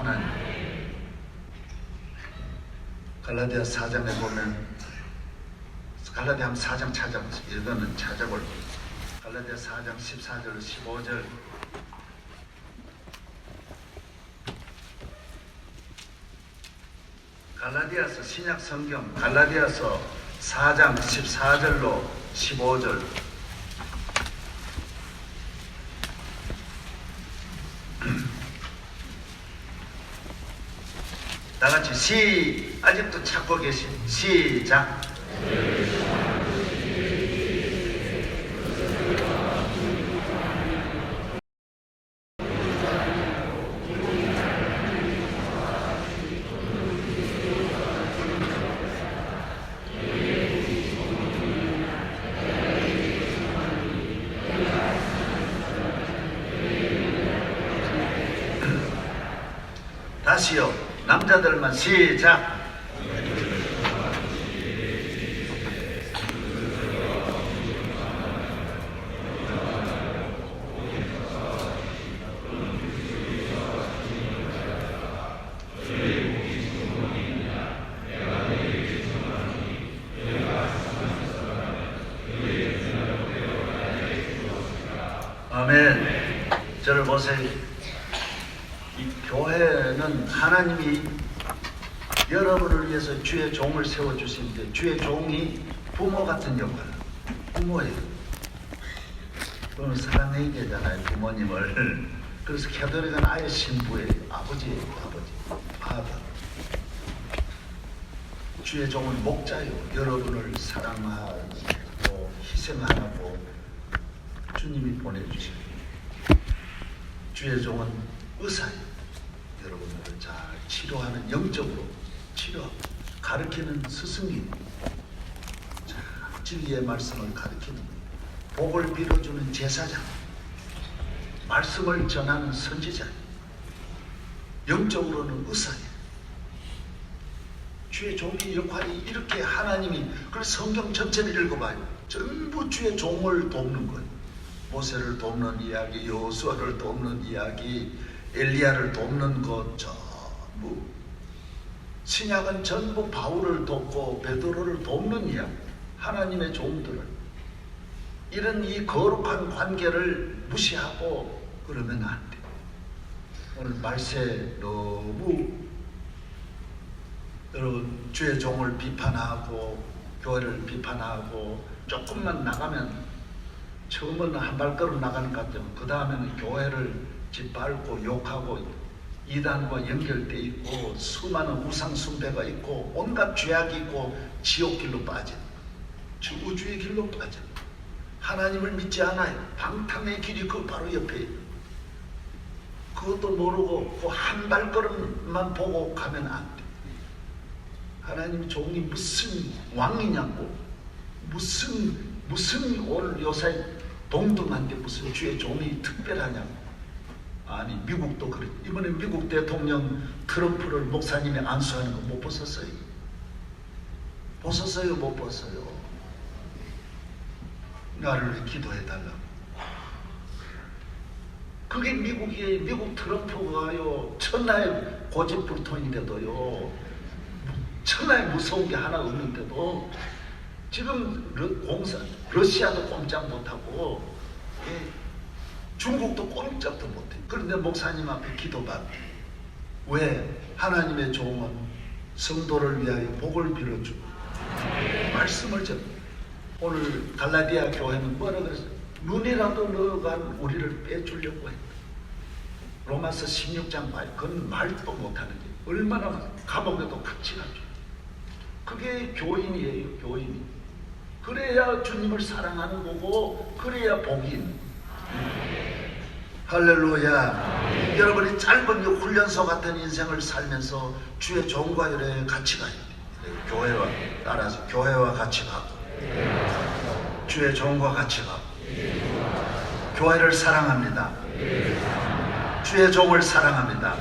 하나님. 갈라디아 4장에 보면 갈라디아 한 4장 찾아보세요. 이거는 찾아볼 갈라디아 4장 14절 15절 갈라디아서 신약 성경 갈라디아서 4장 14절로 15절 다 같이 시 아직도 찾고 계신 시작 다시요 남자들만 시작. 아멘. 저를 보세요 이 교회는 하나님이 여러분을 위해서 주의 종을 세워 주시는데 주의 종이 부모 같은 역할, 부모예요. 그건 사랑해야 되잖아요, 부모님을. 그래서 캐도릭은 아예 신부예요, 아버지예요, 아버지, 아버. 주의 종은 목자요, 여러분을 사랑하고 희생하고 주님이 보내주시고 주의 종은 의사예요. 여러분들을 잘 치료하는 영적으로 치료 가르치는 스승이 자, 진리의 말씀을 가르치는 복을 빌어주는 제사장 말씀을 전하는 선지자 영적으로는 의사예요. 주의 종의 역할이 이렇게 하나님이 그 성경 전체를 읽어봐요. 전부 주의 종을 돕는 거예요. 모세를 돕는 이야기, 여호수아를 돕는 이야기, 엘리야를 돕는 것 전부 신약은 전부 바울을 돕고 베드로를 돕는 이야기. 하나님의 종들을 이런 이 거룩한 관계를 무시하고 그러면 안 돼. 오늘 말세 너무 여러분 주의 종을 비판하고 교회를 비판하고 조금만 나가면 처음은 한 발걸음 나가는 것 같지만 그 다음에는 교회를 짓밟고 욕하고 이단과 연결돼 있고 수많은 우상 숭배가 있고 온갖 죄악이 있고 지옥 길로 빠진 주 우주의 길로 빠진 하나님을 믿지 않아요. 방탕의 길이 그 바로 옆에 있는 그것도 모르고 그 한 발걸음만 보고 가면 안 돼. 하나님 종이 무슨 왕이냐고 무슨 무슨 오늘 요새 동등한데 무슨 주의 종이 특별하냐고 아니 미국도 그래 이번에 미국 대통령 트럼프를 목사님이 안수하는 거 못 보셨어요? 보셨어요? 못 봤어요? 나를 왜 기도해 달라고 그게 미국이에요 미국 트럼프가요 천하의 고집불통인데도요 천하에 무서운 게 하나 없는데도 지금 러, 공사 러시아도 꼼짝 못하고 예, 중국도 꼼짝도 못해. 그런데 목사님 앞에 기도받대. 왜? 하나님의 종은 성도를 위하여 복을 빌어주고 말씀을 전. 오늘 갈라디아 교회는 뭐라 그랬어요? 눈이라도 넣어간 우리를 빼주려고 했다. 로마서 16장 말, 그건 말도 못하는 게 얼마나 감옥에도 같이 가죠. 그게 교인이에요, 교인이. 그래야 주님을 사랑하는 거고, 그래야 복인. 할렐루야. 여러분이 짧은 이 훈련소 같은 인생을 살면서 주의 종과 이래 같이 가야 돼. 교회와 따라서 교회와 같이 가고, 주의 종과 같이 가고, 교회를 사랑합니다. 주의 종을 사랑합니다.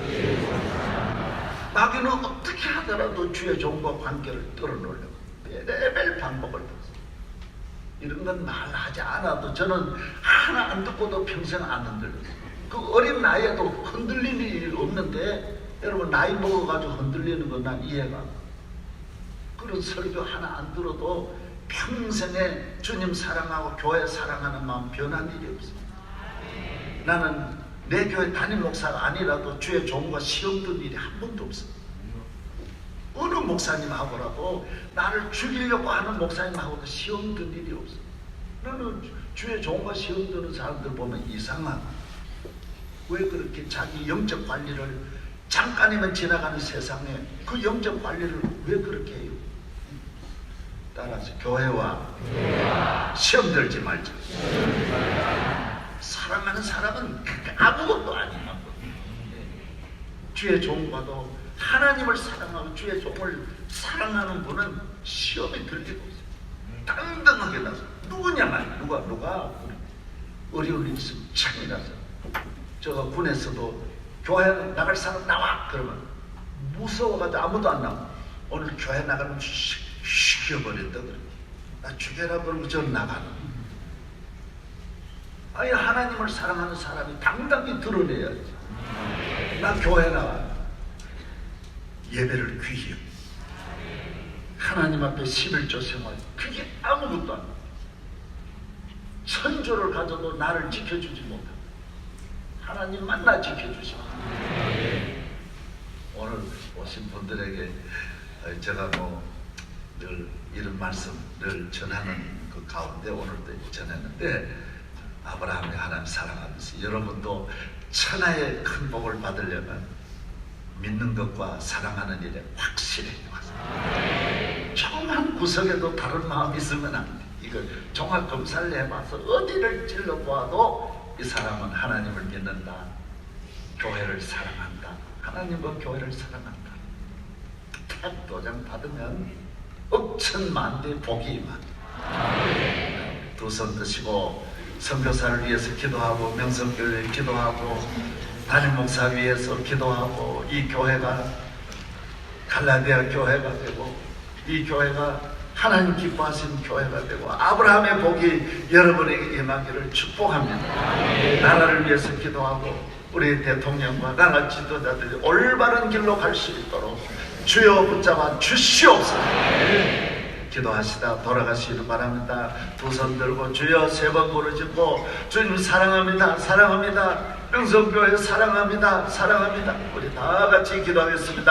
마귀는 어떻게 하더라도 주의 종과 관계를 떨어놓으려고 별의별 방법을. 이런 건 말하지 않아도 저는 하나 안 듣고도 평생 안 흔들려요. 그 어린 나이에도 흔들릴 일이 없는데 여러분 나이 먹어가지고 흔들리는 건 난 이해가. 그런 설교 하나 안 들어도 평생에 주님 사랑하고 교회 사랑하는 마음 변한 일이 없어. 나는 내 교회 담임 목사가 아니라도 주의 종과 시험 든 일이 한 번도 없어. 어느 목사님하고라도 나를 죽이려고 하는 목사님하고도 시험 든 일이 없어. 나는 주의 종과 시험 드는 사람들 보면 이상하다. 왜 그렇게 자기 영적 관리를 잠깐이면 지나가는 세상에 그 영적 관리를 왜 그렇게 해요? 따라서 교회와 시험 들지 말자. 사랑하는 사람은 아무것도 것. 주의 종과도 하나님을 사랑하고 주의 종을 사랑하는 분은 시험에 들 리가 없어요. 당당하게 나서 누구냐 말 누가 누가? 어려운 일 있으면 창이라서. 제가 군에서도 교회 나갈 사람 나와! 그러면 무서워가지고 아무도 안 나와. 오늘 교회 나가면 슉 죽여버린다 그래. 나 죽여라 그러면 전 나가는 아니 하나님을 사랑하는 사람이 당당히 드러내야지. 나 교회 나와 예배를 귀히. 하나님 앞에 11조 생활 그게 아무것도 아니야 선조를 가져도 나를 지켜주지 못하 하나님만 나 지켜주시 오늘 오신 분들에게 어, 제가 뭐 늘 이런 말씀을 전하는 그 가운데 오늘도 전했는데 아브라함이 하나님 사랑하면서 여러분도 천하의 큰 복을 받으려면 믿는 것과 사랑하는 일에 확실히 해요. 조금만 구석에도 다른 마음이 있으면 안 돼. 이거 종합 검사를 해봐서 어디를 찔러보아도 이 사람은 하나님을 믿는다. 교회를 사랑한다. 하나님과 교회를 사랑한다. 택 도장 받으면 억천만대 복이 임한다. 두손 드시고 선교사를 위해서 기도하고 명성교회를 기도하고 담임 목사 위해서 기도하고 이 교회가 갈라디아 교회가 되고 이 교회가 하나님 기뻐하시는 교회가 되고 아브라함의 복이 여러분에게 임하기를 축복합니다. 나라를 위해서 기도하고 우리 대통령과 나라 지도자들이 올바른 길로 갈 수 있도록 주여 붙잡아 주시옵소서. 기도하시다 돌아가시기를 바랍니다. 두 손 들고 주여 세 번 부르짖고 주님 사랑합니다. 사랑합니다. 명성교회 사랑합니다. 사랑합니다. 우리 다 같이 기도하겠습니다.